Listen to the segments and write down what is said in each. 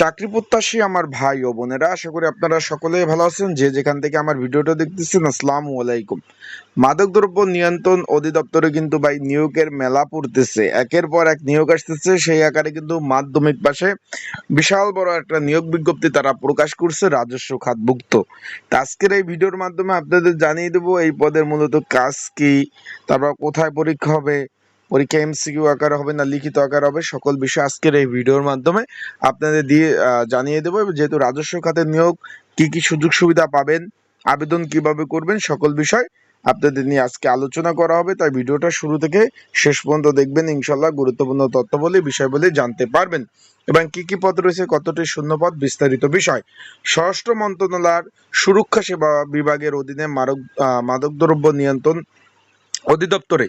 চাকরি প্রত্যাশী আমার ভাই ও বোনেরা, আশা করি আপনারা সকলেই ভালো আছেন। যে যেখান থেকে আমার ভিডিওটা দেখতেছেন, আসসালামু আলাইকুম। মাদকদ্রব্য নিয়ন্ত্রণ অধিদপ্তরে কিন্তু ভাই নিয়োগের মেলা পড়তেছে। একের পর এক নিয়োগ আসতেছে। সেই আকারে কিন্তু মাধ্যমিক পাশে বিশাল বড় একটা নিয়োগ বিজ্ঞপ্তি তারা প্রকাশ করছে, রাজস্ব খাতভুক্ত। আজকের এই ভিডিওর মাধ্যমে আপনাদের জানিয়ে দেবো, এই পদের মূলত কাজ কি, তারপর কোথায় পরীক্ষা হবে পরীক্ষা এমসিকিউ আকারে হবে না, লিখিত আকারে হবে, সকল বিষয় আজকের এই ভিডিওর মাধ্যমে আপনাদের দিয়ে জানিয়ে দেবো। যেহেতু রাজস্ব খাতে নিয়োগ, কি কি সুযোগ সুবিধা পাবেন, আবেদন কীভাবে করবেন, সকল বিষয় আপনাদের নিয়ে আজকে আলোচনা করা হবে। তাই ভিডিওটা শুরু থেকে শেষ পর্যন্ত দেখবেন ইনশাল্লাহ গুরুত্বপূর্ণ তথ্য বলে, বিষয় বলে জানতে পারবেন। এবং কি কি পদ রয়েছে, কতটি শূন্যপদ, বিস্তারিত বিষয়। স্বরাষ্ট্র মন্ত্রণালয়ের সুরক্ষা সেবা বিভাগের অধীনে মাদক মাদকদ্রব্য নিয়ন্ত্রণ অধিদপ্তরে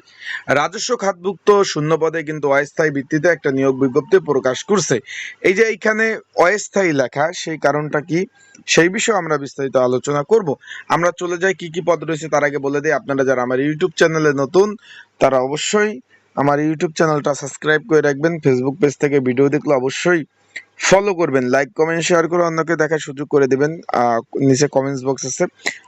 রাজস্ব খাতভুক্ত শূন্য পদে কিন্তু অস্থায়ী ভিত্তিতে একটা নিয়োগ বিজ্ঞপ্তি প্রকাশ করছে। এই যে এইখানে অস্থায়ী লেখা, সেই কারণটা কি? সেই বিষয়ে আমরা বিস্তারিত আলোচনা করব। আমরা চলে যাই কি কি পদ রয়েছে, তার আগে বলে দিই, আপনারা যারা আমার ইউটিউব চ্যানেলে নতুন, তারা অবশ্যই আমার ইউটিউব চ্যানেলটা সাবস্ক্রাইব করে রাখবেন। ফেসবুক পেজ থেকে ভিডিও দেখলে অবশ্যই ফলো করবেন লাইক কমেন্ট শেয়ার করে অন্যকে দেখার সুযোগ করে দেবেন। নিচে কমেন্টস বক্স আছে।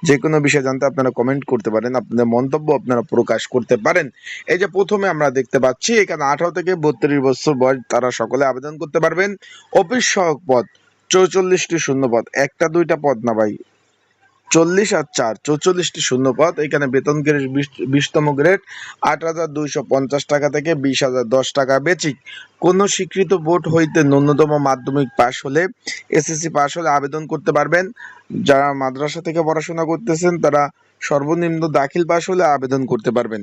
যে কোনো বিষয় জানতে আপনারা কমেন্ট করতে পারেন, আপনাদের মন্তব্য আপনারা প্রকাশ করতে পারেন। এই যে প্রথমে আমরা দেখতে পাচ্ছি, এখানে আঠারো থেকে বত্রিশ বছর বয়স, তারা সকলে আবেদন করতে পারবেন। অফিস সহক পদ চৌচল্লিশটি শূন্য পদ একটা দুইটা পদ না ভাই? চল্লিশ আর চার, চৌচল্লিশটি শূন্য পদ এখানে বেতন গ্রেড বিশতম গ্রেড, আট হাজার দুইশো পঞ্চাশ টাকা থেকে বিশ হাজার দশ টাকা বেচিক। কোন স্বীকৃত বোর্ড হইতে ন্যূনতম মাধ্যমিক পাশ হলে, এসএসসি পাশ হলে আবেদন করতে পারবেন। যারা মাদ্রাসা থেকে পড়াশোনা করতেছেন, তারা সর্বনিম্ন দাখিল পাশ হলে আবেদন করতে পারবেন।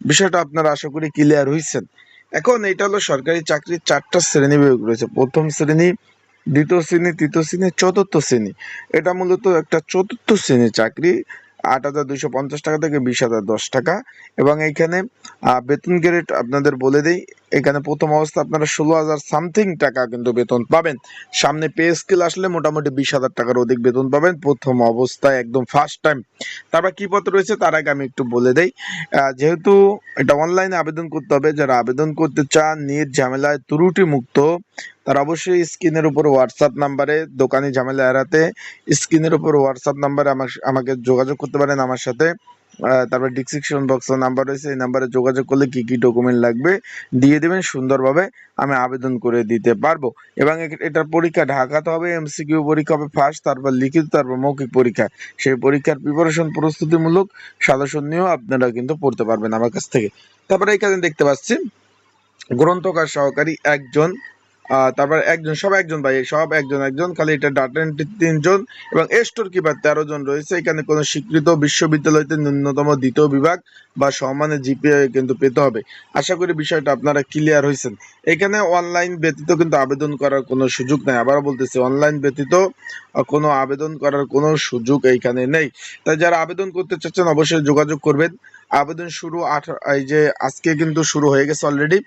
বিষয়টা আপনারা আশা করি ক্লিয়ার হয়েছেন এখন এটা হলো সরকারি চাকরির চারটা শ্রেণি বিভাগ রয়েছে। প্রথম শ্রেণি দ্বিতীয় শ্রেণি, তৃতীয় শ্রেণি, চতুর্থ শ্রেণি। এটা মূলত একটা চতুর্থ শ্রেণির চাকরি, আট হাজার দুইশো পঞ্চাশ টাকা থেকে বিশ হাজার দশ টাকা। এবং এইখানে বেতন গ্রেড আপনাদের বলে দেই, এখানে প্রথম অবস্থা আপনারা ষোলো হাজার সামথিং টাকা কিন্তু বেতন পাবেন। সামনে পে স্কেল আসলে মোটামুটি বিশ হাজার টাকার অধিক বেতন পাবেন। প্রথম অবস্থায় একদম ফার্স্ট টাইম তারপর কি পত্র রয়েছে তার আগে আমি একটু বলে দেই। যেহেতু এটা অনলাইনে আবেদন করতে হবে, যারা আবেদন করতে চান, নিজ ঝামেলায় ত্রুটি মুক্ত তারা অবশ্যই স্ক্রিনের উপর হোয়াটসঅ্যাপ নাম্বারে, দোকানি ঝামেলা এড়াতে স্ক্রিনের উপর হোয়াটসঅ্যাপ নাম্বারে আমাকে যোগাযোগ করতে পারেন আমার সাথে। তারপর ডিসক্রিপশন বক্সের নাম্বার রয়েছে, এই নাম্বারে যোগাযোগ করলে কি কি ডকুমেন্ট লাগবে দিয়ে দেবেন, সুন্দরভাবে আমি আবেদন করে দিতে পারব। এবং এটার পরীক্ষা ঢাকাতে হবে এমসিকিউ পরীক্ষা হবে ফার্স্ট তারপর লিখিত, তারপর মৌখিক পরীক্ষা। সেই পরীক্ষার প্রিপারেশন প্রস্তুতিমূলক সাজেশন নিয়েও আপনারা কিন্তু পড়তে পারবেন আমার কাছ থেকে। তারপরে এখানে দেখতে পাচ্ছি, গ্রন্থকার সহকারী একজন তারপর একজন, সব একজন ভাই, সব একজন একজন, খালি এটা ডাটা এন্ট্রি তিনজন এবং স্টোর কিপার তেরো জন রয়েছে। এখানে কোনো স্বীকৃত বিশ্ববিদ্যালয়তে ন্যূনতম দ্বিতীয় বিভাগ বা সমানে জিপিএ কিন্তু পেতে হবে। আশা করি বিষয়টা আপনারা ক্লিয়ার হয়েছেন এখানে অনলাইন ব্যতীত কিন্তু আবেদন করার কোনো সুযোগ নাই। আবারও বলতেছি অনলাইন ব্যতীত কোনো আবেদন করার কোনো সুযোগ এইখানে নেই। তাই যারা আবেদন করতে চাচ্ছেন অবশ্যই যোগাযোগ করবেন। আবেদন শুরু এই যে আজকে কিন্তু শুরু হয়ে গেছে অলরেডি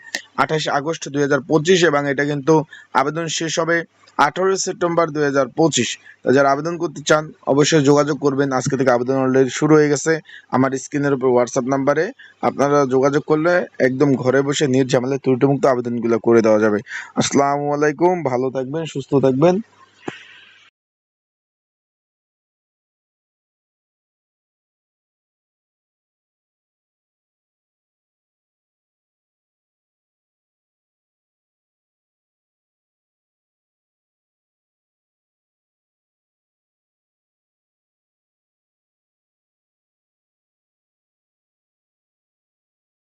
আঠাশে আগস্ট দুই হাজার পঁচিশ এবং এটা কিন্তু আবেদন শেষ হবে আঠারোই সেপ্টেম্বর দুই হাজার পঁচিশ। যারা আবেদন করতে চান, অবশ্যই যোগাযোগ করবেন। আজকে থেকে আবেদন অলরেডি শুরু হয়ে গেছে আমার স্ক্রিনের উপর হোয়াটসঅ্যাপ নাম্বারে আপনারা যোগাযোগ করলে একদম ঘরে বসে নির্ঝামেলায় ত্রুটিমুক্ত আবেদনগুলো করে দেওয়া যাবে। আসসালামু আলাইকুম, ভালো থাকবেন, সুস্থ থাকবেন।